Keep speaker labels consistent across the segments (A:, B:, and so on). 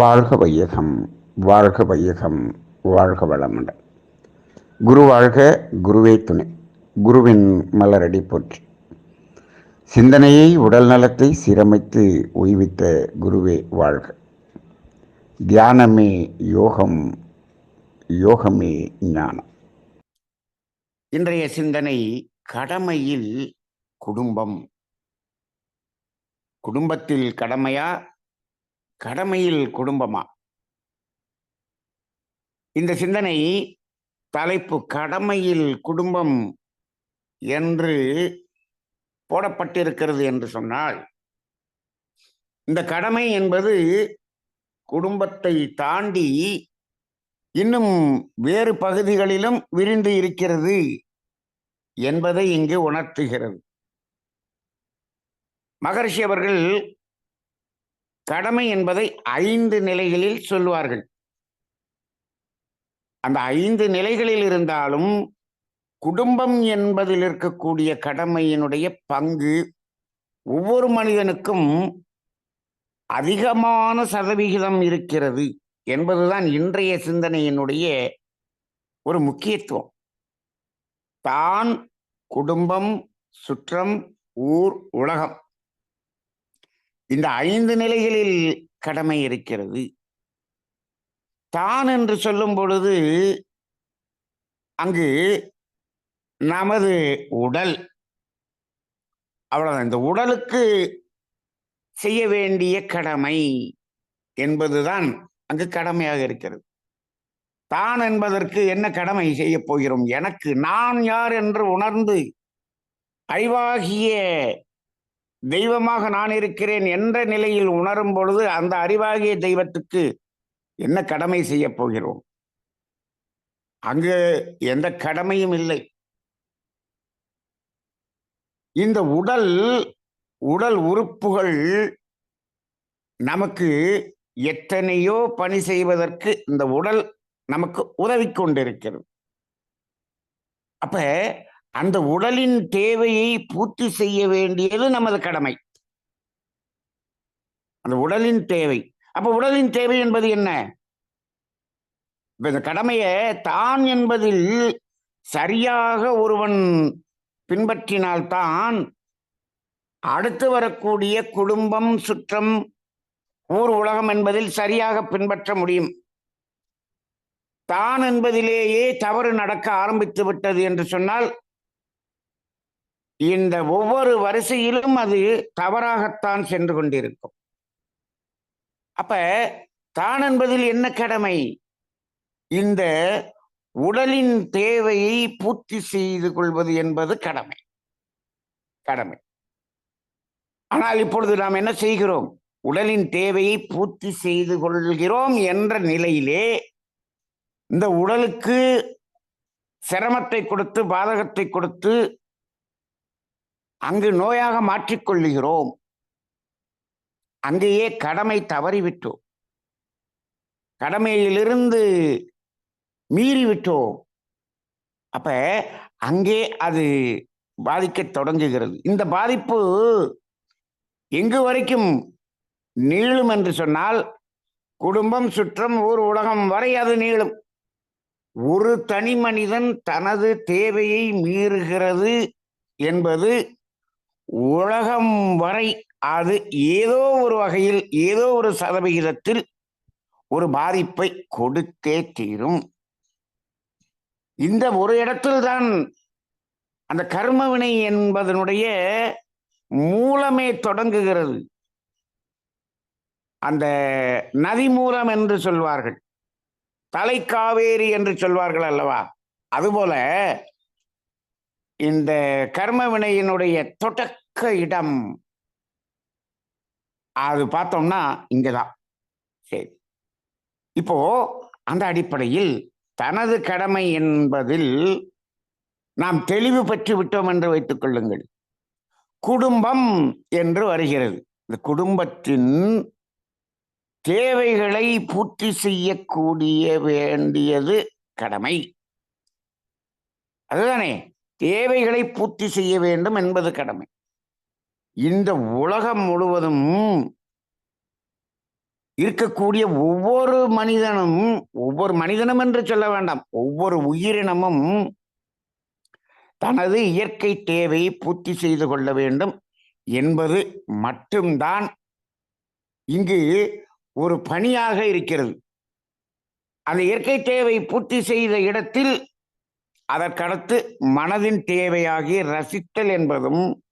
A: வாழ்க வையகம் வாழ்க வையகம் வாழ்க வளமுடன். குரு வாழ்க குருவே துணை. குருவின் மலரடி போற்றி. சிந்தனையை உடல் நலத்தை சீரமைத்து ஓய்வித்த குருவே வாழ்க. தியானமே யோகம் யோகமே ஞானம். இன்றைய சிந்தனை கடமையில் குடும்பம். குடும்பத்தில் கடமையா கடமையில் குடும்பமா? இந்த சிந்தனை தலைப்பு கடமையில் குடும்பம் என்று போடப்பட்டிருக்கிறது என்று சொன்னால் இந்த கடமை என்பது குடும்பத்தை தாண்டி இன்னும் வேறு பகுதிகளிலும் விரிந்து இருக்கிறது என்பதை இங்கு உணர்த்துகிறது. மகர்ஷி அவர்கள் கடமை என்பதை ஐந்து நிலைகளில் சொல்லுவார்கள். அந்த ஐந்து நிலைகளில் இருந்தாலும் குடும்பம் என்பதில் இருக்கக்கூடிய கடமையினுடைய பங்கு ஒவ்வொரு மனிதனுக்கும் அதிகமான சதவிகிதம் இருக்கிறது என்பதுதான் இன்றைய சிந்தனையினுடைய ஒரு முக்கியத்துவம். தான் குடும்பம் சுற்றம் ஊர் உலகம். இந்த ஐந்து நிலைகளில் கடமை இருக்கிறது. தான் என்று சொல்லும் பொழுது அங்கு நமது உடல் அவ்வளவுதான். இந்த உடலுக்கு செய்ய வேண்டிய கடமை என்பதுதான் அங்கு கடமையாக இருக்கிறது. தான் என்பதற்கு என்ன கடமை செய்ய போகிறோம்? எனக்கு நான் யார் என்று உணர்ந்து அறிவாகிய தெய்வமாக நான் இருக்கிறேன் என்ற நிலையில் உணரும் பொழுது அந்த அறிவாகிய தெய்வத்துக்கு என்ன கடமை செய்ய போகிறோம்? அங்கு எந்த கடமையும் இல்லை. இந்த உடல் உடல் உறுப்புகள் நமக்கு எத்தனையோ பணி செய்வதற்கு இந்த உடல் நமக்கு உதவி கொண்டிருக்கிறது. அப்ப அந்த உடலின் தேவையை பூர்த்தி செய்ய வேண்டியது நமது கடமை. அந்த உடலின் தேவை. அப்ப உடலின் தேவை என்பது என்ன? இப்ப இந்த கடமையை தான் என்பதில் சரியாக ஒருவன் பின்பற்றினால்தான் அடுத்து வரக்கூடிய குடும்பம் சுற்றம் ஊர் உலகம் என்பதில் சரியாக பின்பற்ற முடியும். தான் என்பதிலேயே தவறு நடக்க ஆரம்பித்து விட்டது என்று சொன்னால் இந்த ஒவ்வொரு வரிசையிலும் அது தவறாகத்தான் சென்று கொண்டிருக்கும். அப்ப தான் என்பதில் என்ன கடமை? இந்த உடலின் தேவையை பூர்த்தி செய்து கொள்வது என்பது கடமை. கடமை. ஆனால் இப்பொழுது நாம் என்ன செய்கிறோம்? உடலின் தேவையை பூர்த்தி செய்து கொள்கிறோம் என்ற நிலையிலே இந்த உடலுக்கு சிரமத்தை கொடுத்து பாதகத்தை கொடுத்து அங்கு நோயாக மாற்றிக்கொள்ளுகிறோம். அங்கேயே கடமை தவறிவிட்டோம். கடமையிலிருந்து மீறிவிட்டோம். அப்ப அங்கே அது பாதிக்க தொடங்குகிறது. இந்த பாதிப்பு எங்கு வரைக்கும் நீளும் என்று சொன்னால் குடும்பம் சுற்றம் ஊர் உலகம் வரை அது நீளும். ஒரு தனி மனிதன் தனது தேவையை மீறுகிறது என்பது உலகம் வரை அது ஏதோ ஒரு வகையில் ஏதோ ஒரு சதவிகிதத்தில் ஒரு பாதிப்பை கொடுத்தே தீரும். இந்த ஒரு இடத்தில் தான் அந்த கர்மவினை என்பதனுடைய மூலமே தொடங்குகிறது. அந்த நதி மூலம் என்று சொல்வார்கள். தலைக்காவேரி என்று சொல்வார்கள் அல்லவா? அதுபோல இந்த கர்ம வினையினுடைய தொடக்க இடம். அது பார்த்தோம்னா இங்கதான். சரி. இப்போ அந்த அடிப்படையில் தனது கடமை என்பதில் நாம் தெளிவு பெற்று விட்டோம் என்று வைத்துக் கொள்ளுங்கள். குடும்பம் என்று வருகிறது. இந்த குடும்பத்தின் தேவைகளை பூர்த்தி செய்யக்கூடிய வேண்டியது கடமை. அதுதானே. தேவைகளை பூர்த்தி செய்ய வேண்டும் என்பது கடமை. இந்த உலகம் முழுவதும் இருக்கக்கூடிய ஒவ்வொரு மனிதனும் ஒவ்வொரு மனிதனும் என்று சொல்ல வேண்டாம் ஒவ்வொரு உயிரினமும் தனது இயற்கை தேவையை பூர்த்தி செய்து கொள்ள வேண்டும் என்பது மட்டும்தான் இங்கு ஒரு பணியாக இருக்கிறது. அந்த இயற்கை தேவை பூர்த்தி செய்த இடத்தில் அதற்கடுத்து மனதின் தேவையாகிய ரசித்தல் என்பதும்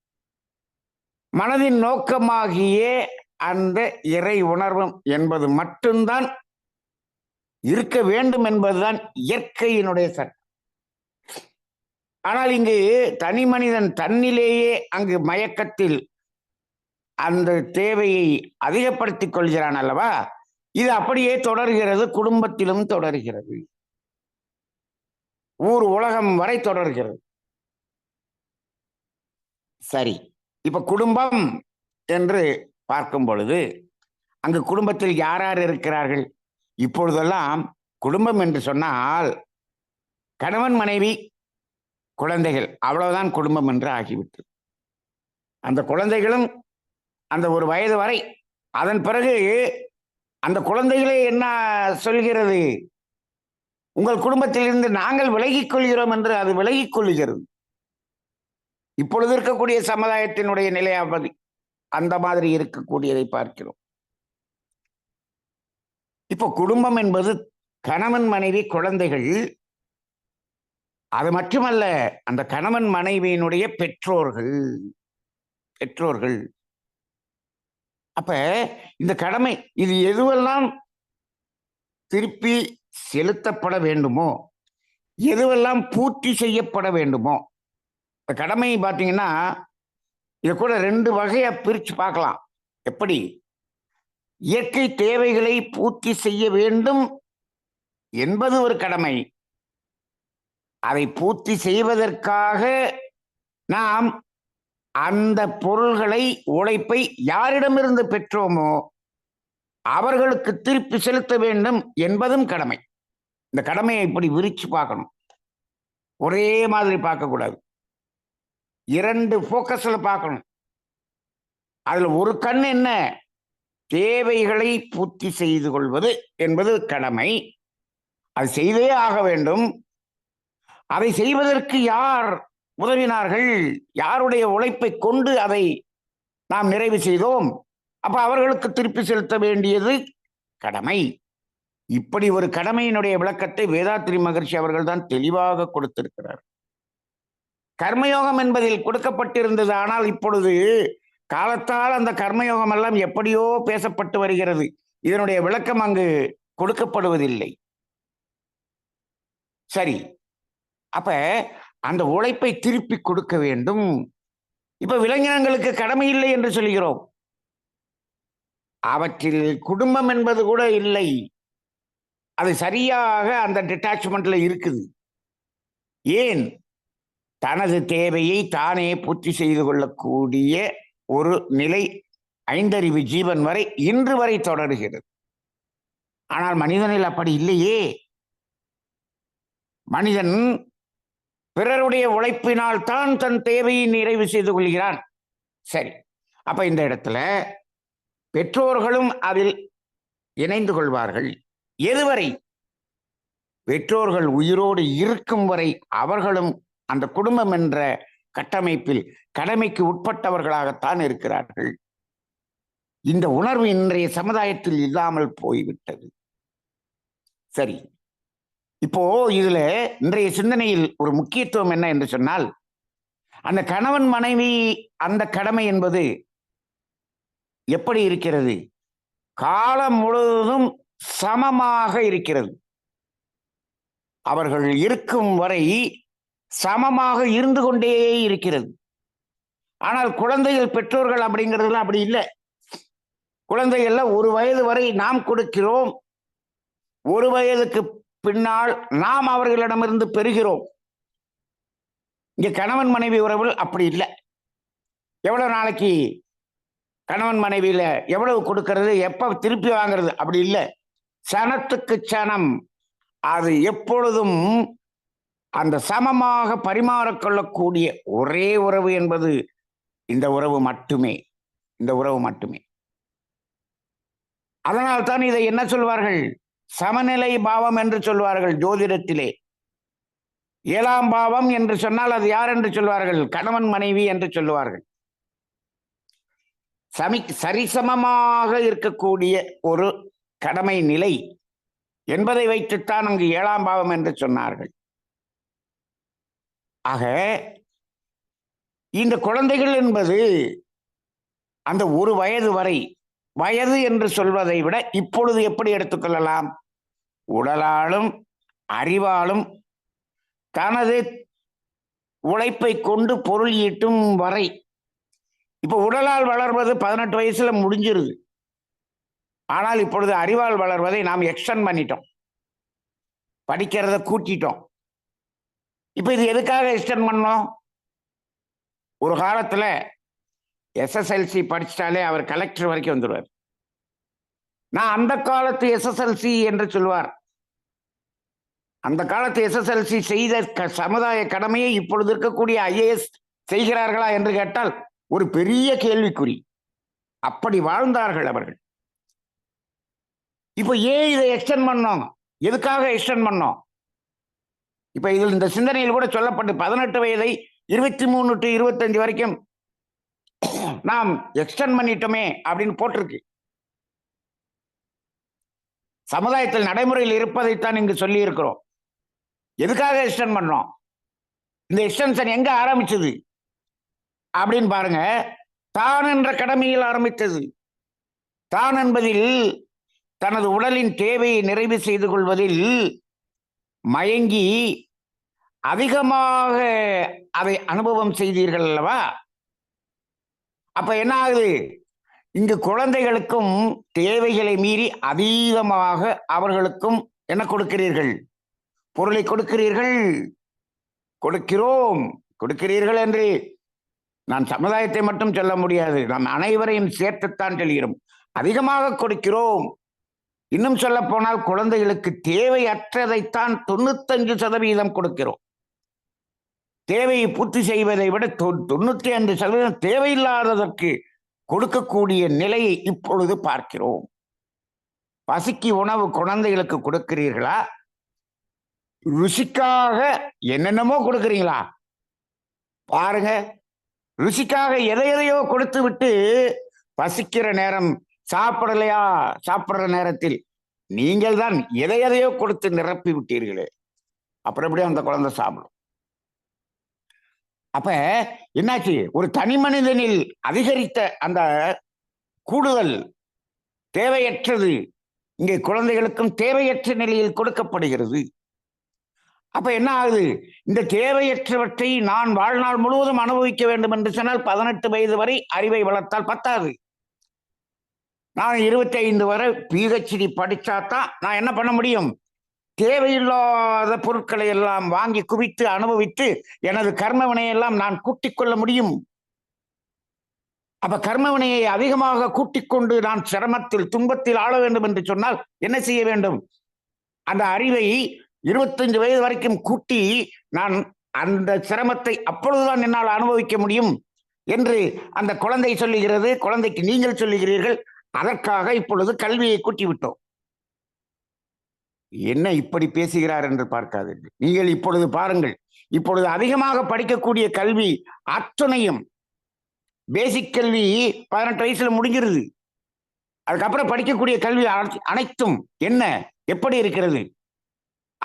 A: மனதின் நோக்கமாகிய அந்த இறை உணர்வும் என்பது மட்டும்தான் இருக்க வேண்டும் என்பதுதான் இயற்கையினுடைய சட்டம். ஆனால் இங்கு தனி மனிதன் தன்னிலேயே அங்கு மயக்கத்தில் அந்த தேவையை அதிகப்படுத்திக் கொள்கிறான் அல்லவா? இது அப்படியே தொடர்கிறது குடும்பத்திலும் தொடர்கிறது. ஊர் உலகம் வரை தொடர்கிறது. சரி. இப்ப குடும்பம் என்று பார்க்கும் பொழுது அங்கு குடும்பத்தில் யார் யார் இருக்கிறார்கள்? இப்பொழுதெல்லாம் குடும்பம் என்று சொன்னால் கணவன் மனைவி குழந்தைகள் அவ்வளவுதான் குடும்பம் என்று ஆகிவிட்டது. அந்த குழந்தைகளும் அந்த ஒரு வயது வரை அதன் பிறகு அந்த குழந்தைகளே என்ன சொல்கிறது? உங்கள் குடும்பத்திலிருந்து நாங்கள் விலகிக் கொள்கிறோம் என்று அது விலகிக் கொள்கிறது இப்பொழுது இருக்கக்கூடிய சமுதாயத்தினுடைய நிலையாவது அந்த மாதிரி இருக்கக்கூடியதை பார்க்கிறோம். இப்போ குடும்பம் என்பது கணவன் மனைவி குழந்தைகள் அது மட்டுமல்ல அந்த கணவன் மனைவியினுடைய பெற்றோர்கள் பெற்றோர்கள். அப்ப இந்த கடமை இது எதுவெல்லாம் திருப்பி செலுத்தப்பட வேண்டுமோ எதுவெல்லாம் பூர்த்தி செய்யப்பட வேண்டுமோ இந்த கடமை பார்த்தீங்கன்னா இதை கூட ரெண்டு வகையா பிரிச்சு பார்க்கலாம். எப்படி? இயற்கை தேவைகளை பூர்த்தி செய்ய வேண்டும் என்பது ஒரு கடமை. அதை பூர்த்தி செய்வதற்காக நாம் அந்த பொருள்களை உழைப்பை யாரிடமிருந்து பெற்றோமோ அவர்களுக்கு திருப்பி செலுத்த வேண்டும் என்பதும் கடமை. இந்த கடமையை இப்படி விரிச்சு பார்க்கணும். ஒரே மாதிரி பார்க்கக்கூடாது. இரண்டு ஃபோக்கஸில் பார்க்கணும். அதுல ஒரு கண் என்ன? தேவைகளை பூர்த்தி செய்து கொள்வது என்பது கடமை. அது செய்தே ஆக வேண்டும். அதை செய்வதற்கு யார் உதவினார்கள்? யாருடைய உழைப்பை கொண்டு அதை நாம் நிறைவு செய்தோம்? அப்ப அவர்களுக்கு திருப்பி செலுத்த வேண்டியது கடமை. இப்படி ஒரு கடமையினுடைய விளக்கத்தை வேதாத்திரி மகர்ஷி அவர்கள் தான் தெளிவாக கொடுத்திருக்கிறார். கர்மயோகம் என்பதில் கொடுக்கப்பட்டிருந்தது. ஆனால் இப்பொழுது காலத்தால் அந்த கர்மயோகம் எல்லாம் எப்படியோ பேசப்பட்டு வருகிறது. இதனுடைய விளக்கம் அங்கு கொடுக்கப்படுவதில்லை. சரி. அப்ப அந்த உழைப்பை திருப்பி கொடுக்க வேண்டும். இப்ப விலங்கினங்களுக்கு கடமை இல்லை என்று சொல்கிறோம் அவற்றில் குடும்பம் என்பது கூட இல்லை. அது சரியாக அந்த டிட்டாச்மெண்ட்ல இருக்குது. ஏன்? தனது தேவையை தானே பூர்த்தி செய்து கொள்ளக்கூடிய ஒரு நிலை ஐந்தறிவு ஜீவன் வரை இன்று வரை தொடர்கிறது. ஆனால் மனிதனில் அப்படி இல்லையே. மனிதன் பிறருடைய உழைப்பினால் தான் தன் தேவையை நிறைவு செய்து கொள்கிறான். சரி அப்ப இந்த இடத்துல பெற்றோர்களும் அதில் இணைந்து கொள்வார்கள். எதுவரை? பெற்றோர்கள் உயிரோடு இருக்கும் வரை அவர்களும் அந்த குடும்பம் என்ற கட்டமைப்பில் கடமைக்கு உட்பட்டவர்களாகத்தான் இருக்கிறார்கள். இந்த உணர்வு இன்றைய சமுதாயத்தில் இல்லாமல் போய்விட்டது. சரி. இப்போ இதுல இன்றைய சிந்தனையில் ஒரு முக்கியத்துவம் என்ன என்று சொன்னால் அந்த கணவன் மனைவி அந்த கடமை என்பது எப்படி இருக்கிறது? காலம் முழுவதும் சமமாக இருக்கிறது. அவர்கள் இருக்கும் வரை சமமாக இருந்து கொண்டே இருக்கிறது. ஆனால் குழந்தைகள் பெற்றோர்கள் அப்படிங்கிறதுலாம் அப்படி இல்லை. குழந்தைகள்ல ஒரு வயது வரை நாம் கொடுக்கிறோம். ஒரு வயதுக்கு பின்னால் நாம் அவர்களிடமிருந்து பெறுகிறோம். இங்க கணவன் மனைவி உறவில் அப்படி இல்லை. எவ்வளவு நாளைக்கு கணவன் மனைவியில எவ்வளவு கொடுக்கறது எப்ப திருப்பி வாங்குறது அப்படி இல்லை. சனத்துக்கு சனம் அது எப்பொழுதும் அந்த சமமாக பரிமாறிக்கொள்ளக்கூடிய ஒரே உறவு என்பது இந்த உறவு மட்டுமே. இந்த உறவு மட்டுமே. அதனால் தான் இதை என்ன சொல்வார்கள்? சமநிலை பாவம் என்று சொல்வார்கள் ஜோதிடத்திலே. ஏழாம் பாவம் என்று சொன்னால் அது யார் என்று சொல்வார்கள்? கணவன் மனைவி என்று சொல்லுவார்கள். சமி சரிசமமாக இருக்கக்கூடிய ஒரு கடமை நிலை என்பதை வைத்துத்தான் அங்கு ஏழாம் பாவம் என்று சொன்னார்கள். ஆக இந்த குழந்தைகள் என்பது அந்த ஒரு வயது வரை வயது என்று சொல்வதை விட இப்பொழுது எப்படி எடுத்துக்கொள்ளலாம்? உடலாலும் அறிவாலும் தனது உழைப்பை கொண்டு பொருள் ஈட்டும் வரை. இப்போ உடலால் வளர்வது பதினெட்டு வயசுல முடிஞ்சிருது. ஆனால் இப்பொழுது அறிவால் வளர்வதை நாம் எக்ஸ்டன் பண்ணிட்டோம். படிக்கிறத கூட்டிட்டோம். இப்போ இது எதுக்காக எக்ஸ்டெண்ட் பண்ணோம் ஒரு காலத்தில் எஸ்எஸ்எல்சி படிச்சிட்டாலே அவர் கலெக்டர் வரைக்கும் வந்துடுவார் நான் அந்த காலத்து எஸ்எஸ்எல்சி என்று சொல்வார் அந்த காலத்து எஸ்எஸ்எல்சி செய்த க- சமுதாய கடமையை இப்பொழுது இருக்கக்கூடிய ஐஏஎஸ் செய்கிறார்களா என்று கேட்டால் ஒரு பெரிய கேள்விக்குறி. அப்படி வாழ்ந்தார்கள் அவர்கள். இப்போ ஏன் இதை எக்ஸ்டென்ட் பண்ணோம்? எதுக்காக எக்ஸ்டென்ட் பண்ணோம்? இப்ப இதில் இந்த சிந்தனையில் கூட சொல்லப்பட்டு பதினெட்டு வயதை இருபத்தி மூணு டு இருபத்தஞ்சு வரைக்கும் நாம் எக்ஸ்டன் பண்ணிட்டோமே அப்படின்னு போட்டிருக்கு. சமுதாயத்தில் நடைமுறையில் இருப்பதைத்தான் இங்கு சொல்லி இருக்கிறோம் எதுக்காக எக்ஸ்டெண்ட் பண்ணோம்? இந்த எக்ஸ்டென்ஷன் எங்க ஆரம்பிச்சது? அப்படின்னு பாருங்க. தான் என்ற கடமையில் ஆரம்பித்தது. தான் என்பதில் தனது உடலின் தேவையை நிறைவு செய்து கொள்வதில் மயங்கி அதிகமாக அதை அனுபவம் செய்தீர்கள் அல்லவா? அப்ப என்ன ஆகுது? இங்கு குழந்தைகளுக்கும் தேவைகளை மீறி அதீதமாக அவர்களுக்கும் என்ன கொடுக்கிறீர்கள்? பொருளை கொடுக்கிறீர்கள். கொடுக்கிறோம். கொடுக்கிறீர்கள் என்று நான் சமுதாயத்தை மட்டும் சொல்ல முடியாது. நாம் அனைவரையும் சேர்த்துத்தான் சொல்கிறோம். அதிகமாக கொடுக்கிறோம். இன்னும் சொல்ல போனால் குழந்தைகளுக்கு தேவையற்றதைத்தான் தொண்ணூத்தஞ்சு சதவீதம் கொடுக்கிறோம். தேவையை பூர்த்தி செய்வதை விட தொ- தொண்ணூத்தி ஐந்து சதவீதம் தேவையில்லாததற்கு கொடுக்கக்கூடிய நிலையை இப்பொழுது பார்க்கிறோம். பசிக்கு உணவு குழந்தைகளுக்கு கொடுக்கிறீர்களா? ருசிக்காக என்னென்னமோ கொடுக்குறீங்களா? பாருங்க. ருசிக்காக எதை எதையோ கொடுத்து விட்டு பசிக்கிற நேரம் சாப்பிடலையா? சாப்பிடுற நேரத்தில். நீங்கள் தான் எதை எதையோ கொடுத்து நிரப்பி விட்டீர்களே. அப்புறம் எப்படி அந்த குழந்தை சாப்பிடும். அப்ப என்னாச்சு? ஒரு தனி மனிதனில் அதிகரித்த அந்த கூடுதல் தேவையற்றது இங்கே குழந்தைகளுக்கும் தேவையற்ற நிலையில் கொடுக்கப்படுகிறது. அப்ப என்ன ஆகுது? இந்த தேவையற்றவற்றை நான் வாழ்நாள் முழுவதும் அனுபவிக்க வேண்டும் என்று சொன்னால் பதினெட்டு வயது வரை அறிவை வளர்த்தால் பத்தாது. நான் இருபத்தி ஐந்து வரை பிஹெச்டி படிச்சாதான் நான் என்ன பண்ண முடியும்? தேவையில்லாத பொருட்களை எல்லாம் வாங்கி குவித்து அனுபவித்து எனது கர்மவினையெல்லாம் நான் கூட்டிக் கொள்ள முடியும். அப்ப கர்மவினையை அதிகமாக கூட்டிக் கொண்டு நான் சிரமத்தில் துன்பத்தில் ஆள வேண்டும் என்று சொன்னால் என்ன செய்ய வேண்டும்? அந்த அறிவை இருபத்தஞ்சு வயது வரைக்கும் கூட்டி நான் அந்த சிரமத்தை அப்பொழுதுதான் என்னால் அனுபவிக்க முடியும் என்று அந்த குழந்தை சொல்லுகிறது. குழந்தைக்கு நீங்கள் சொல்லுகிறீர்கள். அதற்காக இப்பொழுது கல்வியை கூட்டி விட்டோம் என்ன இப்படி பேசுகிறார் என்று பார்க்காதீர்கள். நீங்கள் இப்பொழுது பாருங்கள். இப்பொழுது அதிகமாக படிக்கக்கூடிய கல்வி அத்தனையும் பேசிக் கல்வி பதினெட்டு வயசுல முடிஞ்சிருது. அதுக்கப்புறம் படிக்கக்கூடிய கல்வி அனை- அனைத்தும் என்ன? எப்படி இருக்கிறது?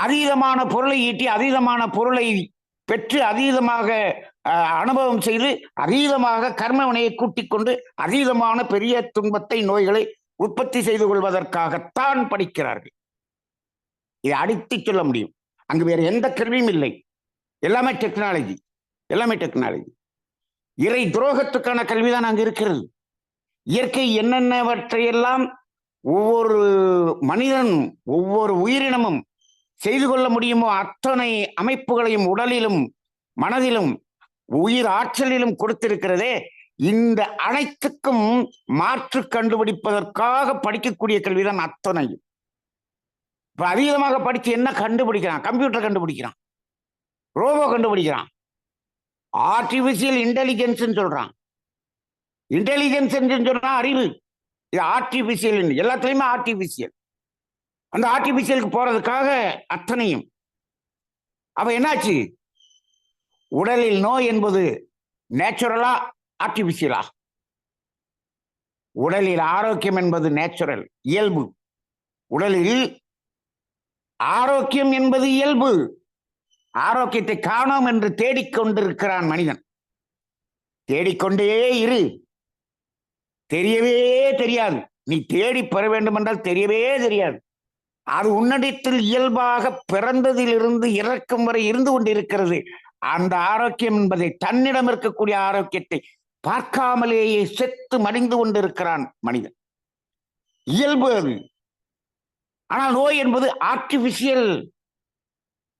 A: அதீதமான பொருளை ஈட்டி அதீதமான பொருளை பெற்று அதீதமாக அனுபவம் செய்து அதீதமாக கர்ம வினையை கூட்டிக் கொண்டு அதீதமான பெரிய துன்பத்தை நோய்களை உற்பத்தி செய்து கொள்வதற்காகத்தான் படிக்கிறார்கள். இதை அடித்து சொல்ல முடியும். அங்கு வேறு எந்த கருவியும் இல்லை. எல்லாமே டெக்னாலஜி எல்லாமே டெக்னாலஜி இறை துரோகத்துக்கான கல்விதான் அங்கு இருக்கிறது. இயற்கை என்னென்னவற்றையெல்லாம் ஒவ்வொரு மனிதன் ஒவ்வொரு உயிரினமும் செய்து கொள்ள முடியுமோ அத்தனை அமைப்புகளையும் உடலிலும் மனதிலும் உயிர் ஆற்றலிலும் கொடுத்திருக்கிறதே இந்த அனைத்துக்கும் மாற்று கண்டுபிடிப்பதற்காக படிக்கக்கூடிய கல்விதான் அத்தனையும் இப்ப அதீதமாக படிச்சு என்ன கண்டுபிடிக்கிறான்? கம்ப்யூட்டர் கண்டுபிடிக்கிறான். ரோபோ கண்டுபிடிக்கிறான். ஆர்டிபிஷியல் இன்டெலிஜென்ஸ் சொல்றான். இன்டெலிஜென்ஸ் சொன்னா அறிவு. இது ஆர்டிபிஷியல் எல்லாத்துலயுமே ஆர்டிபிஷியல் அந்த ஆர்டிபிஷியலுக்கு போறதுக்காக அத்தனையும். அப்ப என்னாச்சு? உடலில் நோய் என்பது நேச்சுரலா ஆர்டிபிஷியலா உடலில் ஆரோக்கியம் என்பது நேச்சுரல் இயல்பு. உடலில் ஆரோக்கியம் என்பது இயல்பு. ஆரோக்கியத்தை காணோம் என்று தேடிக்கொண்டிருக்கிறான் மனிதன். தேடிக்கொண்டே இரு. தெரியவே தெரியாது. நீ தேடி பெற வேண்டும் என்றால் தெரியவே தெரியாது. அது உன்னிடத்தில் இயல்பாக பிறந்ததிலிருந்து இறக்கும் வரை இருந்து கொண்டிருக்கிறது. அந்த ஆரோக்கியம் என்பதை தன்னிடம் இருக்கக்கூடிய ஆரோக்கியத்தை பார்க்காமலேயே செத்து மடிந்து கொண்டிருக்கிறான் மனிதன். இயல்பு அது. ஆனால் நோய் என்பது ஆர்டிபிஷியல்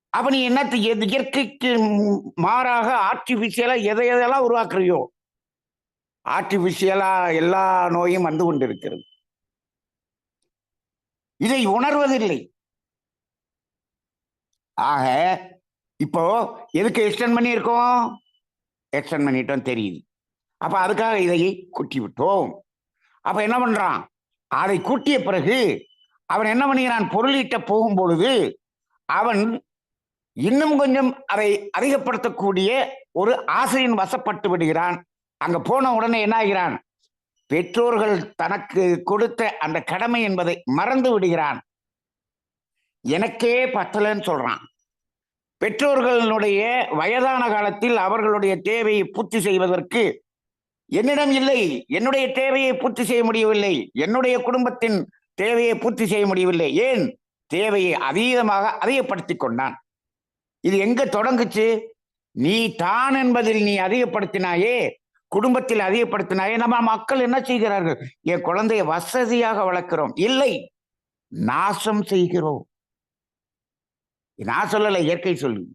A: அவன் என்னத்து எது இயற்கைக்கு மாறாக ஆர்டிபிஷியலா எதை எதெல்லாம் உருவாக்குறியோ? ஆர்டிபிஷியலா எல்லா நோயும் வந்து கொண்டிருக்கிறது. இதை உணர்வதில்லை. ஆக இப்போ எதுக்கு எக்ஸ்டெண்ட் பண்ணியிருக்கோம்? எக்ஸ்டெண்ட் பண்ணிட்டோம் தெரியுது. அப்போ அதுக்காக இதை குட்டி விட்டோம் அப்போ என்ன பண்றான்? அதை கூட்டிய பிறகு அவன் என்ன பண்ணுகிறான் பொருளீட்ட போகும் பொழுது அவன் இன்னும் கொஞ்சம் அதை அதிகப்படுத்தக்கூடிய ஒரு ஆசையின் வசப்பட்டு விடுகிறான். அங்க போன உடனே என்ன ஆகிறான்? பெற்றோர்கள் தனக்கு கொடுத்த அந்த கடமை என்பதை மறந்து விடுகிறான். எனக்கே பத்தலன்னு சொல்றான். பெற்றோர்களுடைய வயதான காலத்தில் அவர்களுடைய தேவையை பூர்த்தி செய்வதற்கு என்னிடம் இல்லை. என்னுடைய தேவையை பூர்த்தி செய்ய முடியவில்லை. என்னுடைய குடும்பத்தின் தேவையை பூர்த்தி செய்ய முடியவில்லை. ஏன்? தேவையை அதீதமாக அதிகப்படுத்தி கொண்டான். இது எங்க தொடங்குச்சு? நீ தான் என்பதில் நீ அதிகப்படுத்தினாயே குடும்பத்தில் அதிகப்படுத்தினாயே. நம்ம மக்கள் என்ன செய்கிறார்கள்? என் குழந்தைய வசதியாக வளர்க்கிறோம். இல்லை நாசம் செய்கிறோம். நான் சொல்லலை இயற்கை சொல்லு.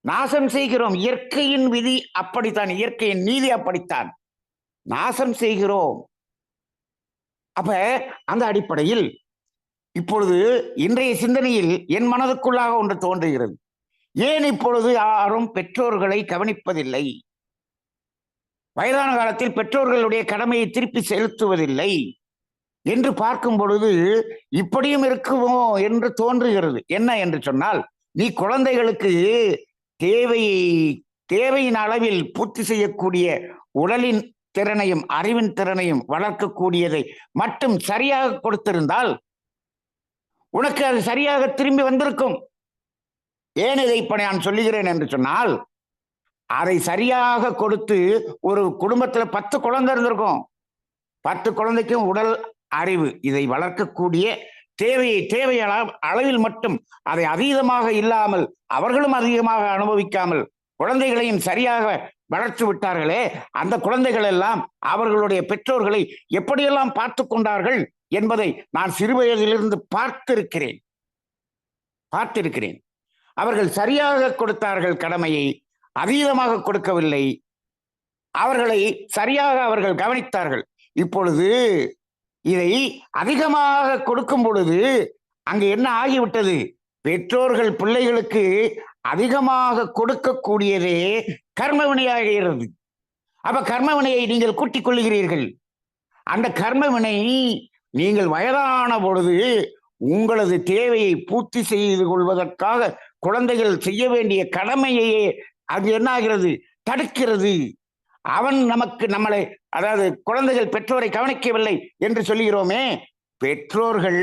A: நாசம் செய்கிறோம் இயற்கையின் விதி அப்படித்தான் இயற்கையின் நீதி அப்படித்தான். நாசம் செய்கிறோம். அப்ப அந்த அடிப்படையில் இப்பொழுது இன்றைய சிந்தனையில் என் மனதுக்குள்ளாக ஒன்று தோன்றுகிறது. ஏன் இப்பொழுது யாரும் பெற்றோர்களை கவனிப்பதில்லை? வயதான காலத்தில் பெற்றோர்களுடைய கடமையை திருப்பி செலுத்துவதில்லை. என்று பார்க்கும் பொழுது இப்படியும் இருக்குமோ என்று தோன்றுகிறது. என்ன என்று சொன்னால் நீ குழந்தைகளுக்கு தேவையை தேவையின் அளவில் பூர்த்தி செய்யக்கூடிய உடலின் திறனையும் அறிவின் திறனையும் வளர்க்கக்கூடியதை மட்டும் சரியாக கொடுத்திருந்தால் உனக்கு அது சரியாக திரும்பி வந்திருக்கும். ஏன் இதை இப்ப நான் சொல்லுகிறேன் என்று சொன்னால் அதை சரியாக கொடுத்து ஒரு குடும்பத்துல பத்து குழந்தை இருந்திருக்கும். பத்து குழந்தைக்கும் உடல் அறிவு இதை வளர்க்கக்கூடிய தேவையை தேவையள அளவில் மட்டும் அதை அதீதமாக இல்லாமல் அவர்களும் அதிகமாக அனுபவிக்காமல் குழந்தைகளையும் சரியாக வளர்த்து விட்டார்களே அந்த குழந்தைகள் எல்லாம் அவர்களுடைய பெற்றோர்களை எப்படியெல்லாம் பார்த்து கொண்டார்கள் என்பதை நான் சிறுவயதிலிருந்து பார்த்திருக்கிறேன். பார்த்திருக்கிறேன். அவர்கள் சரியாக கொடுத்தார்கள் கடமையை அதீதமாக கொடுக்கவில்லை. அவர்களை சரியாக அவர்கள் கவனித்தார்கள். இப்பொழுது இதை அதிகமாக கொடுக்கும் பொழுது அங்கு என்ன ஆகிவிட்டது? பெற்றோர்கள் பிள்ளைகளுக்கு அதிகமாக கொடுக்கக்கூடியதே கர்மவினையாகிறது அப்ப கர்மவினையை நீங்கள் கூட்டிக் கொள்ளுகிறீர்கள். அந்த கர்மவினை நீங்கள் வயதான பொழுது உங்களது தேவையை பூர்த்தி செய்து கொள்வதற்காக குழந்தைகள் செய்ய வேண்டிய கடமையையே அது என்ன ஆகிறது தடுக்கிறது. அவன் நமக்கு நம்மளை அதாவது குழந்தைகள் பெற்றோரை கவனிக்கவில்லை என்று சொல்லுகிறோமே. பெற்றோர்கள்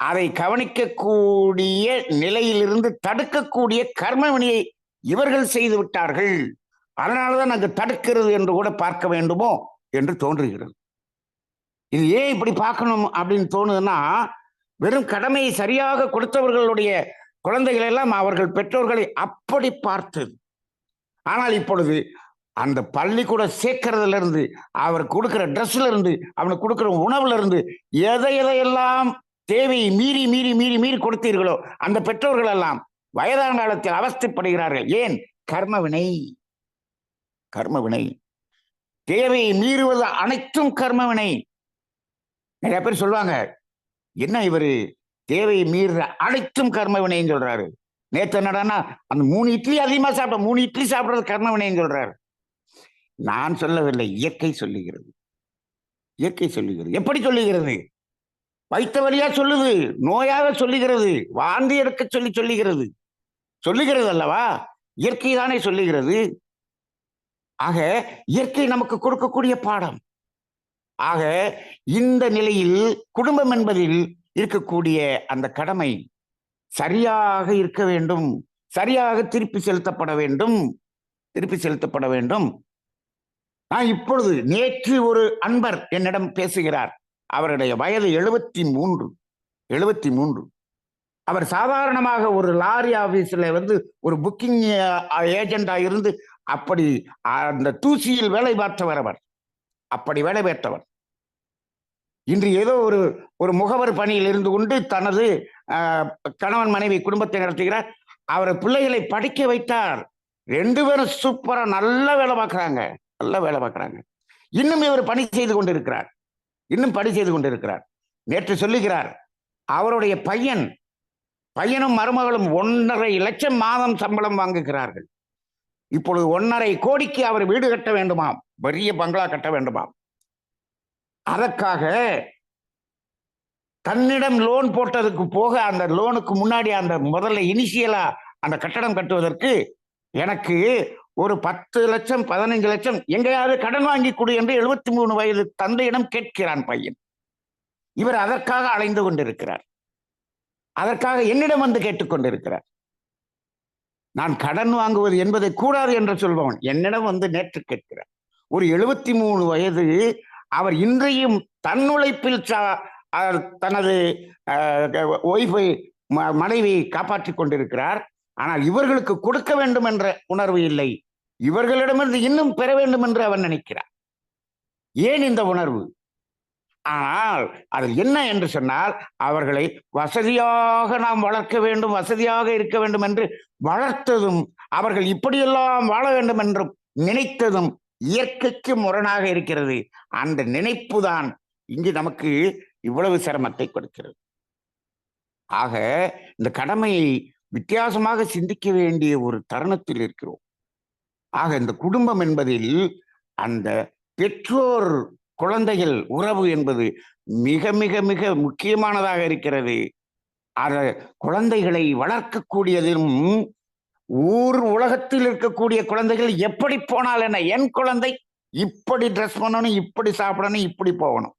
A: அதை கவனிக்கக்கூடிய நிலையிலிருந்து தடுக்கக்கூடிய கர்மவினியை இவர்கள் செய்து விட்டார்கள். அதனாலதான் அங்கு தடுக்கிறது என்று கூட பார்க்க வேண்டுமோ என்று தோன்றுகிறது. இது ஏன் இப்படி பார்க்கணும் அப்படின்னு தோணுதுன்னா வெறும் கடமையை சரியாக கொடுத்தவர்களுடைய குழந்தைகள் எல்லாம் அவர்கள் பெற்றோர்களை அப்படி பார்த்தது. ஆனால் இப்பொழுது அந்த பள்ளிக்கூட சேர்க்கறதுல இருந்து அவர் கொடுக்குற ட்ரெஸ்ல இருந்து அவனுக்கு கொடுக்குற உணவுல இருந்து எதை எதையெல்லாம் தேவையை மீறி மீறி மீறி மீறி கொடுத்தீர்களோ அந்த பெற்றோர்கள் எல்லாம் வயதான காலத்தில் அவஸ்தைப்படுகிறார்கள். ஏன்? கர்மவினை கர்மவினை தேவையை மீறுவது அனைத்தும் கர்மவினை நிறைய பேர் சொல்லுவாங்க என்ன இவரு? தேவையை மீறுற அனைத்தும் கர்மவினைன்னு சொல்றாரு. நேத்து என்னடான்னா அந்த மூணு இட்லி அதிகமா சாப்பிட்ட மூணு இட்லி சாப்பிடுறது கர்மவினைன்னு சொல்றாரு. நான் சொல்லவில்லை இயற்கை சொல்லுகிறது. இயற்கை சொல்லுகிறது. எப்படி சொல்லுகிறது? வைத்த வழியா சொல்லுது நோயாக சொல்லுகிறது வாந்தி எடுக்க சொல்லி சொல்லுகிறது. சொல்லுகிறது அல்லவா? இயற்கை தானே சொல்லுகிறது. ஆக இயற்கை நமக்கு கொடுக்கக்கூடிய பாடம். ஆக இந்த நிலையில் குடும்பம் என்பதில் இருக்கக்கூடிய அந்த கடமை சரியாக இருக்க வேண்டும். சரியாக திருப்பி செலுத்தப்பட வேண்டும். திருப்பி செலுத்தப்பட வேண்டும். நான் இப்பொழுது நேற்று ஒரு அன்பர் என்னிடம் பேசுகிறார். அவருடைய வயது எழுபத்தி மூன்று எழுபத்தி மூன்று அவர் சாதாரணமாக ஒரு லாரி ஆபீஸ்ல வந்து ஒரு புக்கிங் ஏஜெண்டா இருந்து அப்படி அந்த தூசியில் வேலை பார்த்தவர் அவர். அப்படி வேலை பெற்றவர் இன்று ஏதோ ஒரு ஒரு முகவர் பணியில் இருந்து கொண்டு தனது கணவன் மனைவி குடும்பத்தை நடத்துகிறார். அவர் பிள்ளைகளை படிக்க வைத்தார். ரெண்டு பேரும் சூப்பரா நல்ல வேலை பார்க்குறாங்க. நல்லா வேலை பார்க்குறாங்க. இன்னும் இவர் பணி செய்து கொண்டிருக்கிறார். இன்னும் பணி செய்து கொண்டிருக்கிறார். நேற்று சொல்லுகிறார் அவருடைய பையன் பையனும் மருமகளும் ஒன்றரை லட்சம் மாதம் சம்பளம் வாங்குகிறார்கள். இப்பொழுது ஒன்றரை கோடிக்கு அவர் வீடு கட்ட வேண்டுமாம் பெரிய பங்களா கட்ட வேண்டுமாம். அதற்காக தன்னிடம் லோன் போட்டதுக்கு போக அந்த லோனுக்கு முன்னாடி அந்த முதல்ல இனிஷியலா அந்த கட்டடம் கட்டுவதற்கு எனக்கு ஒரு பத்து லட்சம் பதினைஞ்சு லட்சம் எங்கேயாவது கடன் வாங்கி கொடு என்று எழுபத்தி மூணு வயது தந்தையிடம் கேட்கிறான் பையன். இவர் அதற்காக அலைந்து கொண்டிருக்கிறார். அதற்காக என்னிடம் வந்து கேட்டுக்கொண்டிருக்கிறார் நான் கடன் வாங்குவது என்பதை கூடாது என்று சொல்பவன் என்னிடம் வந்து நேற்று கேட்கிறார். ஒரு எழுபத்தி மூணு வயது அவர் இன்றையும் தன் உழைப்பில் தனது ஒய்ஃபை மனைவி காப்பாற்றிக் கொண்டிருக்கிறார். ஆனால் இவர்களுக்கு கொடுக்க வேண்டும் என்ற உணர்வு இல்லை. இவர்களிடமிருந்து இன்னும் பெற வேண்டும் என்று அவன் நினைக்கிறார் ஏன் இந்த உணர்வு? ஆனால் அதில் என்ன என்று சொன்னால் அவர்களை வசதியாக நாம் வளர்க்க வேண்டும் வசதியாக இருக்க வேண்டும் என்று வளர்த்ததும் அவர்கள் இப்படியெல்லாம் வாழ வேண்டும் என்றும் நினைத்ததும் இயற்கைக்கு முரணாக இருக்கிறது. அந்த நினைப்பு தான் இங்கு நமக்கு இவ்வளவு சிரமத்தை கொடுக்கிறது. ஆக இந்த கடமையை வித்தியாசமாக சிந்திக்க வேண்டிய ஒரு தருணத்தில் இருக்கிறோம். ஆக இந்த குடும்பம் என்பதில் அந்த பெற்றோர் குழந்தைகள் உறவு என்பது மிக மிக மிக முக்கியமானதாக இருக்கிறது. அத குழந்தைகளை வளர்க்கக்கூடியதும் ஊர் உலகத்தில் இருக்கக்கூடிய குழந்தைகள் எப்படி போனால் என்ன? என் குழந்தை இப்படி ட்ரெஸ் பண்ணணும் இப்படி சாப்பிடணும் இப்படி போகணும்.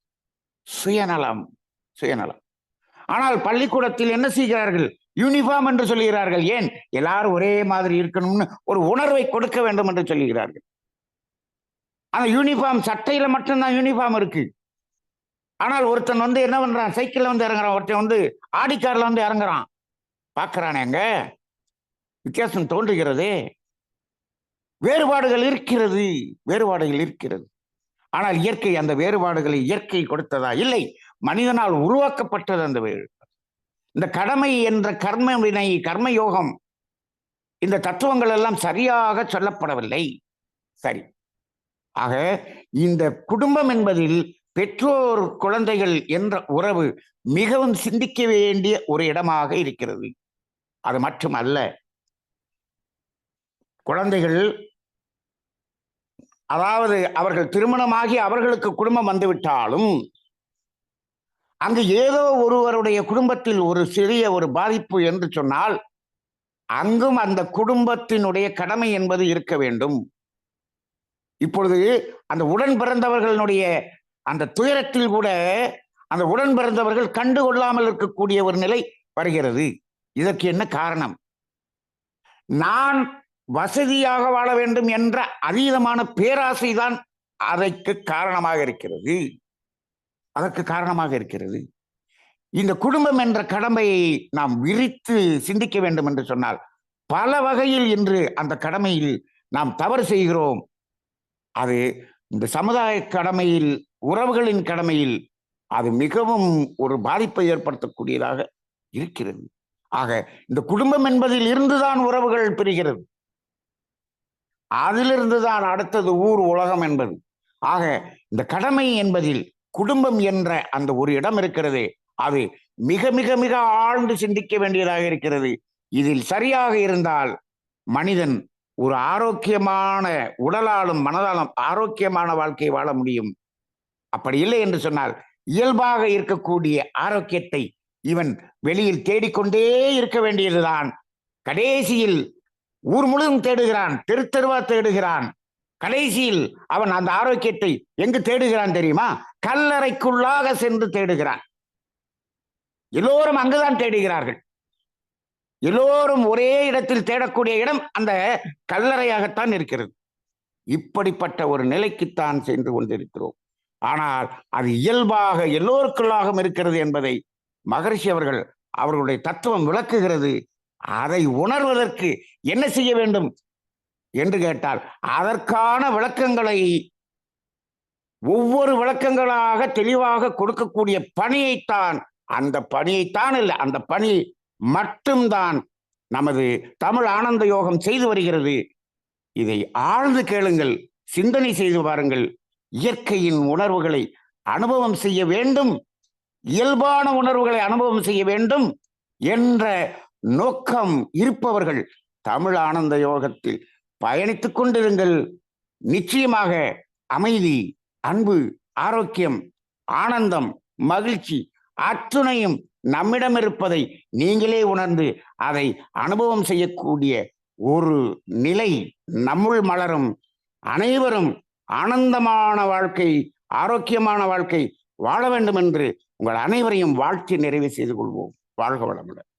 A: சுயநலம் சுயநலம். ஆனால் பள்ளிக்கூடத்தில் என்ன செய்கிறார்கள்? யூனிஃபார்ம் என்று சொல்லுகிறார்கள். ஏன்? எல்லாரும் ஒரே மாதிரி இருக்கணும்னு ஒரு உணர்வை கொடுக்க வேண்டும் என்று சொல்லுகிறார்கள். ஆனால் யூனிஃபார்ம் சட்டையில மட்டும்தான் யூனிஃபார்ம் இருக்கு. ஆனால் ஒருத்தன் வந்து என்ன பண்றான்? சைக்கிள்ல வந்து இறங்குறான். ஒருத்தன் வந்து ஆடி கார்ல வந்து இறங்குறான். பாக்குறானேங்க வித்தியாசம் தோன்றுகிறது. வேறுபாடுகள் இருக்கிறது. வேறுபாடுகள் இருக்கிறது. ஆனால் இயற்கை அந்த வேறுபாடுகளை இயற்கை கொடுத்ததா? இல்லை. மனிதனால் உருவாக்கப்பட்டது அந்த வேறு இந்த கடமை என்ற கர்ம வினை கர்ம யோகம் இந்த தத்துவங்கள் எல்லாம் சரியாக சொல்லப்படவில்லை. சரி. ஆக இந்த குடும்பம் என்பதில் பெற்றோர் குழந்தைகள் என்ற உறவு மிகவும் சிந்திக்க வேண்டிய ஒரு இடமாக இருக்கிறது. அது மட்டுமல்ல குழந்தைகள் அதாவது அவர்கள் திருமணமாகி அவர்களுக்கு குடும்பம் வந்துவிட்டாலும் அங்கு ஏதோ ஒருவருடைய குடும்பத்தில் ஒரு சிறிய ஒரு பாதிப்பு என்று சொன்னால் அங்கும் அந்த குடும்பத்தினுடைய கடமை என்பது இருக்க வேண்டும். இப்பொழுது அந்த உடன் பிறந்தவர்களுடைய அந்த துயரத்தில் கூட அந்த உடன் பிறந்தவர்கள் கண்டு கொள்ளாமல் இருக்கக்கூடிய ஒரு நிலை வருகிறது. இதற்கு என்ன காரணம்? நான் வசதியாக வாழ வேண்டும் என்ற அதீதமான பேராசைதான் அதற்கு காரணமாக இருக்கிறது. அதற்கு காரணமாக இருக்கிறது. இந்த குடும்பம் என்ற கடமையை நாம் விரித்து சிந்திக்க வேண்டும் என்று சொன்னால் பல வகையில் இன்று அந்த கடமையில் நாம் தவறு செய்கிறோம். அது இந்த சமுதாய கடமையில் உறவுகளின் கடமையில் அது மிகவும் ஒரு பாதிப்பை ஏற்படுத்தக்கூடியதாக இருக்கிறது. ஆக இந்த குடும்பம் என்பதில் இருந்துதான் உறவுகள் பிரிகிறது. அதிலிருந்து தான் அடுத்தது ஊர் உலகம் என்பது. ஆக இந்த கடமை என்பதில் குடும்பம் என்ற அந்த ஒரு இடம் இருக்கிறது. அது மிக மிக மிக ஆழ்ந்து சிந்திக்க வேண்டியதாக இருக்கிறது. இதில் சரியாக இருந்தால் மனிதன் ஒரு ஆரோக்கியமான உடலாலும் மனதாலும் ஆரோக்கியமான வாழ்க்கை வாழ முடியும். அப்படி இல்லை என்று சொன்னால் இயல்பாக இருக்கக்கூடிய ஆரோக்கியத்தை இவன் வெளியில் தேடிக்கொண்டே இருக்க வேண்டியதுதான். கடைசியில் ஊர் முழுவதும் தேடுகிறான் தெரு தெருவா தேடுகிறான். கடைசியில் அவன் அந்த ஆரோக்கியத்தை எங்கு தேடுகிறான் தெரியுமா? கல்லறைக்குள்ளாக சென்று தேடுகிறான். எல்லோரும் அங்குதான் தேடுகிறார்கள். எல்லோரும் ஒரே இடத்தில் தேடக்கூடிய இடம் அந்த கல்லறையாகத்தான் இருக்கிறது. இப்படிப்பட்ட ஒரு நிலைக்குத்தான் சென்று கொண்டிருக்கிறோம். ஆனால் அது இயல்பாக எல்லோருக்குள்ளாகவும் இருக்கிறது என்பதை மகரிஷி அவர்கள் அவர்களுடைய தத்துவம் விளக்குகிறது. அதை உணர்வதற்கு என்ன செய்ய வேண்டும்? என்று கேட்டால் அதற்கான விளக்கங்களை ஒவ்வொரு விளக்கங்களாக தெளிவாக கொடுக்கக்கூடிய பணியைத்தான் அந்த பணியைத்தான் இல்லை அந்த பணி மட்டும்தான் நமது தமிழ் ஆனந்த யோகம் செய்து வருகிறது. இதை ஆழ்ந்து கேளுங்கள் சிந்தனை செய்து பாருங்கள். இயற்கையின் உணர்வுகளை அனுபவம் செய்ய வேண்டும் இயல்பான உணர்வுகளை அனுபவம் செய்ய வேண்டும் என்ற நோக்கம் இருப்பவர்கள் தமிழ் ஆனந்த யோகத்தில் பயணித்துக் கொண்டிருங்கள். நிச்சயமாக அமைதி அன்பு ஆரோக்கியம் ஆனந்தம் மகிழ்ச்சி அத்துணையும் நம்மிடம் இருப்பதை நீங்களே உணர்ந்து அதை அனுபவம் செய்யக்கூடிய ஒரு நிலை நம்முள் மலரும். அனைவரும் ஆனந்தமான வாழ்க்கை ஆரோக்கியமான வாழ்க்கை வாழ வேண்டும் என்று உங்கள் அனைவரையும் வாழ்த்தி நிறைவு செய்து கொள்வோம். வாழ்க வளமுடன்.